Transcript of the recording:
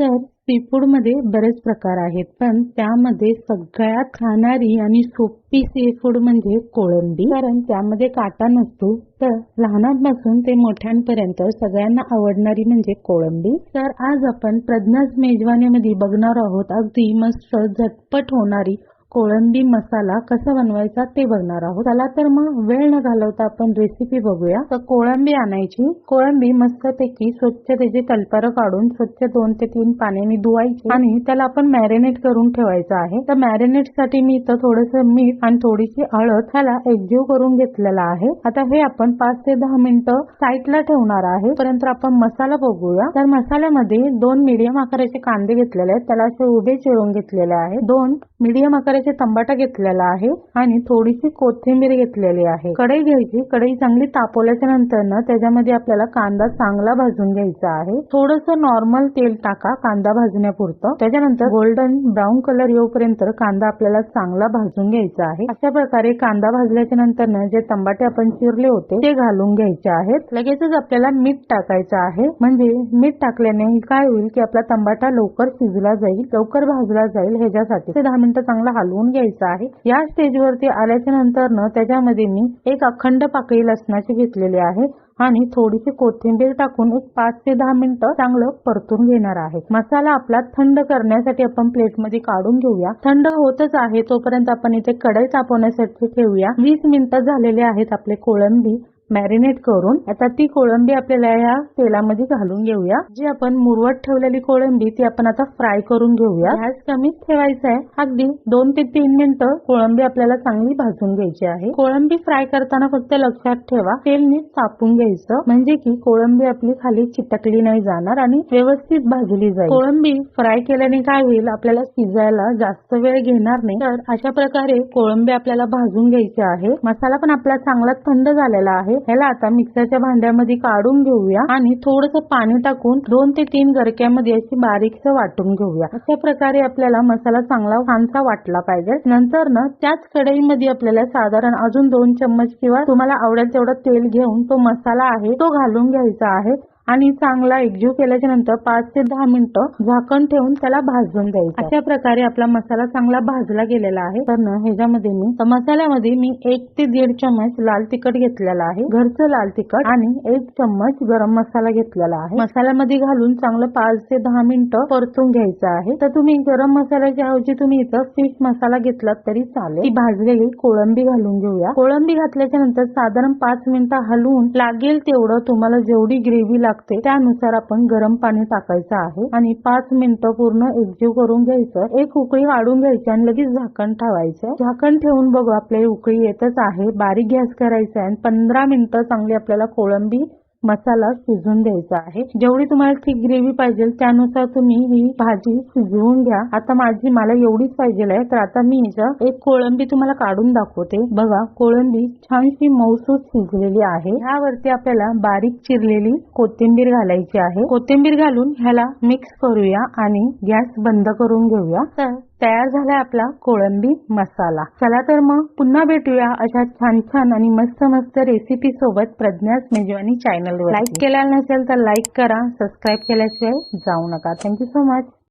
तर सीफूडमध्ये बरेच प्रकार आहेत पण त्यामध्ये सगळ्यात खाणारी आणि सोपी सीफूड म्हणजे कोळंबी. कारण त्यामध्ये काटा नसतो तर लहानांपासून ते मोठ्यांपर्यंत सगळ्यांना आवडणारी म्हणजे कोळंबी. तर आज आपण प्रज्ञाज मेजवानीमध्ये बघणार आहोत अगदी मस्त झटपट होणारी कोळंबी मसाला कसा बनवायचा ते बघणार आहोत. चला तर मग वेळ न घालवता आपण रेसिपी बघूया. तर कोळंबी आणायची. कोळंबी मस्तपैकी स्वच्छ त्याची तलपार काढून स्वच्छ दोन ते तीन पाण्याने धुवायची आणि त्याला आपण मॅरिनेट करून ठेवायचं आहे. तर मॅरिनेटसाठी मी इथं थोडस मीठ आणि थोडीशी हळद ह्याला एकजीव करून घेतलेला आहे. आता हे आपण पाच ते दहा मिनिटं साईडला ठेवणार आहे. परंतु आपण मसाला बघूया. तर मसाल्यामध्ये दोन मीडियम आकाराचे कांदे घेतलेले आहेत. त्याला असे उभे चिरून घेतलेले आहेत दोन मीडियम आकाराचे तंबाटा घेतलेला आहे आणि थोडीशी कोथिंबीर घेतलेली आहे. कढई घ्यायची. कढई चांगली तापवल्याच्या नंतर ना त्याच्यामध्ये आपल्याला कांदा चांगला भाजून घ्यायचा आहे. थोडस नॉर्मल तेल टाका कांदा भाजण्यापुरतं. त्याच्यानंतर गोल्डन ब्राऊन कलर येऊपर्यंत कांदा आपल्याला चांगला भाजून घ्यायचा आहे. अशा प्रकारे कांदा भाजल्याच्या नंतर ना जे तंबाटे आपण चिरले होते ते घालून घ्यायचे आहेत. लगेचच आपल्याला मीठ टाकायचं आहे. म्हणजे मीठ टाकल्याने काय होईल की आपला तंबाटा लवकर शिजला जाईल लवकर भाजला जाईल ह्याच्यासाठी. ते दहा मिनिटं चांगला हलवून घ्यायचा आहे. या स्टेजवरती आल्याच्यानंतर न त्याच्यामध्ये मी एक अखंड पाकळी लसणाची घेतलेली आहे आणि थोडीशी कोथिंबीर टाकून एक पाच ते दहा मिनिटं चांगलं परतून घेणार आहे. मसाला आपला थंड करण्यासाठी आपण प्लेटमध्ये काढून घेऊया. थंड होतच आहे तोपर्यंत आपण इथे कढई तापवण्यासाठी ठेवूया. वीस मिनिटं झालेले आहेत आपले कोळंबी. मॅरिनेट करून आता ती कोळंबी आपल्याला या तेलामध्ये घालून घेऊया. जी आपण मुरवट ठेवलेली कोळंबी ती आपण आता फ्राय करून घेऊया. गॅस कमीच ठेवायचा आहे. अगदी दोन ते तीन मिनिटं कोळंबी आपल्याला चांगली भाजून घ्यायची आहे. कोळंबी फ्राय करताना फक्त लक्षात ठेवा तेल नीट तापून घ्यायचं. म्हणजे की कोळंबी आपली खाली चिटकली नाही जाणार आणि व्यवस्थित भाजली जाईल. कोळंबी फ्राय केल्याने काय होईल? आपल्याला शिजायला जास्त वेळ घेणार नाही. तर अशा प्रकारे कोळंबी आपल्याला भाजून घ्यायची आहे. मसाला पण आपला चांगला थंड झालेला आहे. ह्याला आता मिक्सरच्या भांड्यामध्ये काढून घेऊया आणि थोडस पाणी टाकून दोन ते तीन गरक्यामध्ये अशी बारीकस वाटून घेऊया. अशा प्रकारे आपल्याला मसाला चांगला छानसा वाटला पाहिजे. नंतर ना त्याच कढईमध्ये आपल्याला साधारण अजून दोन चम्मच किंवा तुम्हाला आवडेल तेवढं तेल घेऊन तो मसाला आहे तो घालून घ्यायचा आहे. आणि चांगला एकजीव केल्याच्यानंतर पाच ते दहा मिनिटं झाकण ठेवून त्याला भाजून द्यायचं. अशा प्रकारे आपला मसाला चांगला भाजला गेलेला आहे. तर ह्याच्यामध्ये मी मसाल्यामध्ये मी एक ते दीड चम्मच लाल तिखट घेतलेला आहे. घरचं लाल तिखट आणि एक चम्मच गरम मसाला घेतलेला आहे. मसाल्यामध्ये घालून चांगलं पाच ते दहा मिनिटं परतून घ्यायचं आहे. तर तुम्ही गरम मसाल्याच्या ऐवजी तुम्ही इथं फिश मसाला घेतला तरी चालेल. ती भाजलेली कोळंबी घालून घेऊया. कोळंबी घातल्याच्या नंतर साधारण पाच मिनिटं हलवून लागेल तेवढं तुम्हाला जेवढी ग्रेव्ही लागते त्यानुसार आपण गरम पाणी टाकायचं आहे आणि पाच मिनिटं पूर्ण एकजीव करून घ्यायचं. एक उकळी वाढून घ्यायची आणि लगेच झाकण ठेवायचं. झाकण ठेवून बघू आपली उकळी येतच आहे. बारीक गॅस करायचा आहे आणि पंधरा मिनिटं चांगली आपल्याला कोळंबी मसाला शिजून द्यायचा आहे. जेवढी तुम्हाला थिक ग्रेव्ही पाहिजे त्यानुसार तुम्ही ही भाजी शिजवून घ्या. आता माझी मला एवढीच पाहिजे आहे तर आता मी हिचं एक कोळंबी तुम्हाला काढून दाखवते. बघा कोळंबी छानशी मौसूद शिजलेली आहे. ह्यावरती आपल्याला बारीक चिरलेली कोथिंबीर घालायची आहे. कोथिंबीर घालून ह्याला मिक्स करूया आणि गॅस बंद करून घेऊया. तर तयार झालाय आपला कोळंबी मसाला. चला तर मग पुन्हा भेटूया अशा छान छान आणि मस्त मस्त रेसिपी सोबत प्रज्ञाच मेजवानी चॅनल लाईक केलेला नसेल तर लाईक करा सबस्क्राईब केल्याशिवाय जाऊ नका. Thank you so much